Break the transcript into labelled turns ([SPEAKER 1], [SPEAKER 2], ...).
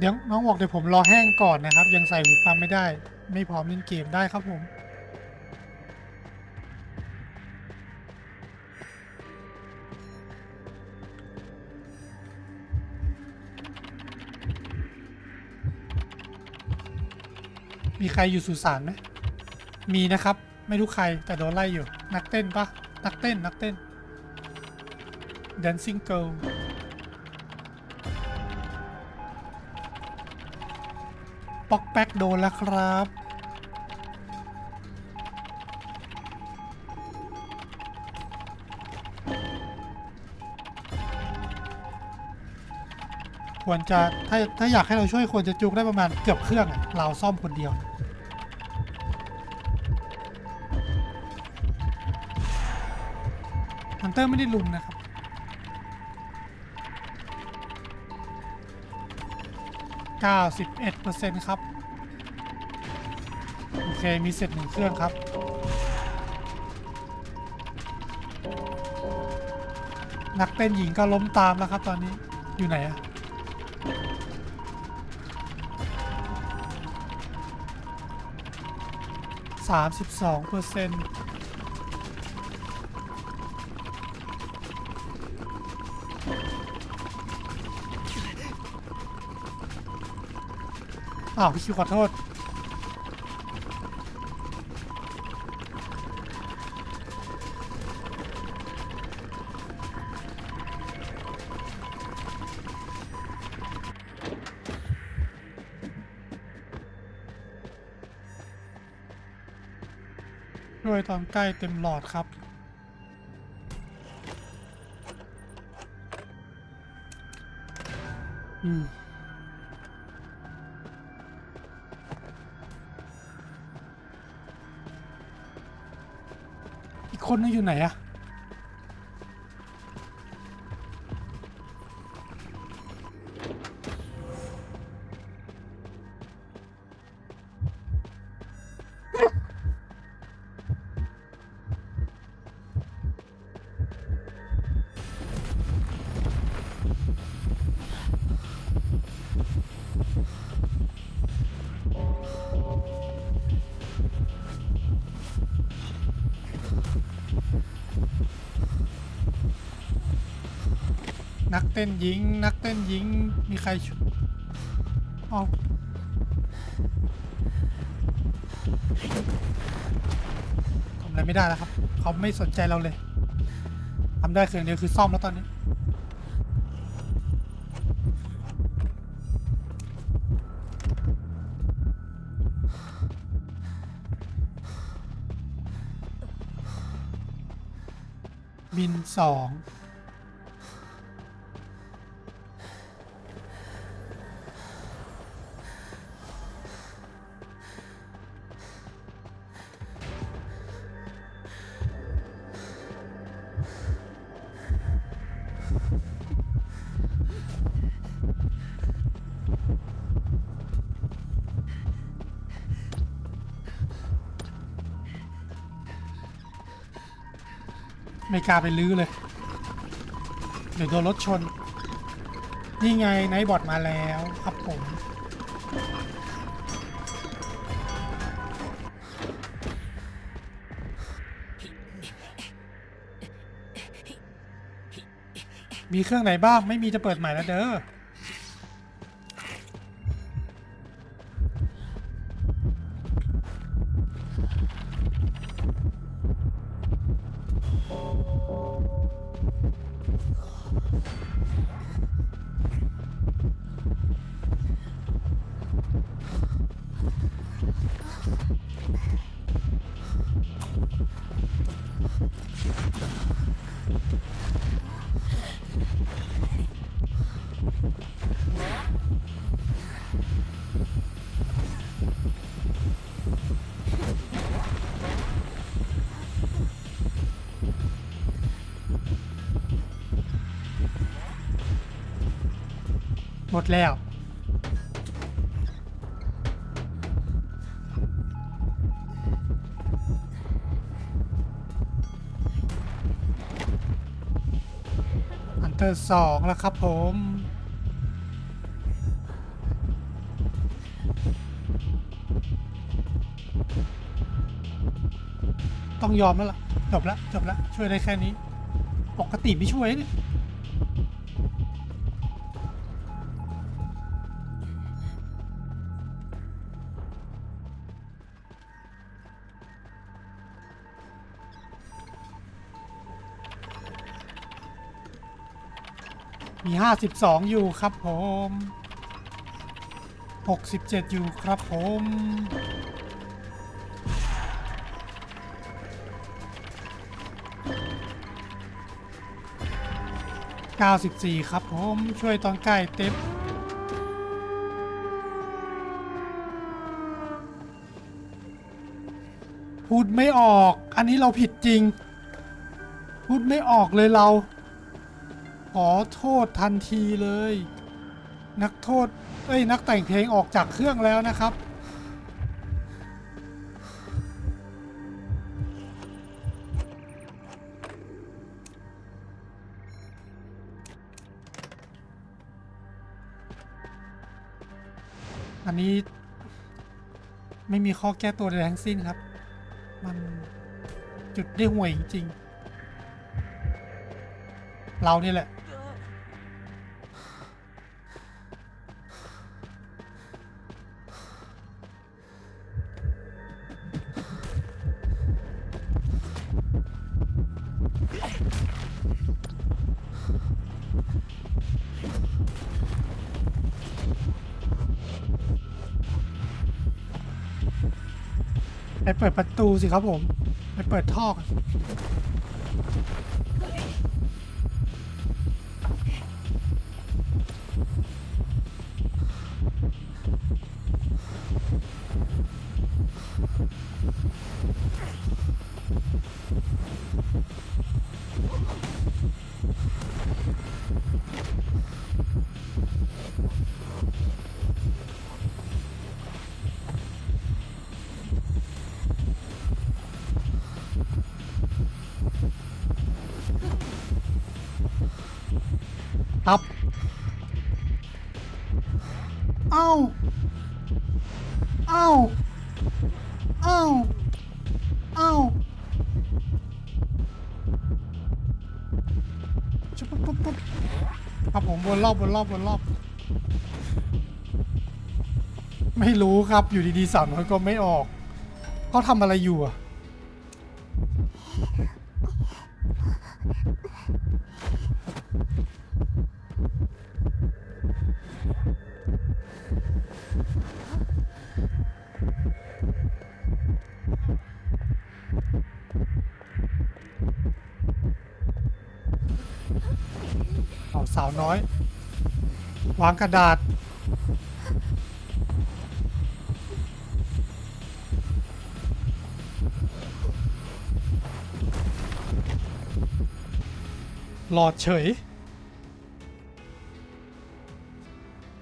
[SPEAKER 1] เดี๋ยวน้องบอกเดี๋ยวผมรอแห้งก่อนนะครับ ยังใส่หูฟังไม่ได้ ไม่พร้อมเล่นเกมได้ครับผม มีใครอยู่สุสานไหมมีนะครับ ไม่รู้ใครแต่โดนไล่อยู่ นักเต้นปะนักเต้นนักเต้น Dancing Girl ปอกแป๊กโดนแล้วครับ ควรจะถ้าถ้าอยากให้เราช่วยควรจะจุกได้ประมาณเกือบเครื่องอะเราซ่อมคนเดียว นเตอร์ไม่ได้ลุมนะครับ 91%ครับ โอเค มีเสร็จหนึ่งเครื่องครับ นักเต้นหญิงก็ล้มตามแล้วครับตอนนี้อยู่ไหนอะสามสิบสองเปอร์เซ็นต์ อ้าวพี่คิวขอโทษ ด้วยตอนใกล้เต็มหลอดครับ อืม คนนึงอยู่ไหนอะ นักเต้นหญิง นักเต้นหญิง มีใครช่วยเอาทำอะไรไม่ได้แล้วครับ เขาไม่สนใจเราเลยทำได้เพียงเดียวคือซ่อมแล้วตอนนี้ บินสอง ไม่กล้าไปลื้อเลยเดี๋ยวโดนรถชน นี่ไงไนท์บอดมาแล้วครับผมมีเครื่องไหนบ้าง ไม่มีจะเปิดใหม่แล้วเด้ออ フフフフ。 หมดแล้ว อันเตอร์สองแล้วครับผมต้องยอมแล้วล่ะ จบละจบละช่วยได้แค่นี้ ปกติไม่ช่วยเนี่ย มีห้าสิบสองอยู่ครับผมหกสิบเจ็ดอยู่ครับผมเก้าสิบสี่ครับผมช่วยตอนใกล้เต็มพูดไม่ออก อันนี้เราผิดจริง พูดไม่ออกเลยเรา ขอโทษทันทีเลย นักโทษ เอ้ยนักแต่งเพลงออกจากเครื่องแล้วนะครับ อันนี้ไม่มีข้อแก้ตัวใดทั้งสิ้นครับ มันจุดได้ห่วยจริงๆ เรานี่แหละ ไปเปิดประตูสิครับผม ไปเปิดท่อกันาเอ้าเอ้าเอ้าชุบปุ๊บปุ๊บปุ๊บครับผมวนรอบวนรอบวนรอบ ไม่รู้ครับอยู่ดีๆสาวน้อยก็ไม่ออกเขาทำอะไรอยู่อะ น้อย วางกระดาษ หลอดเฉย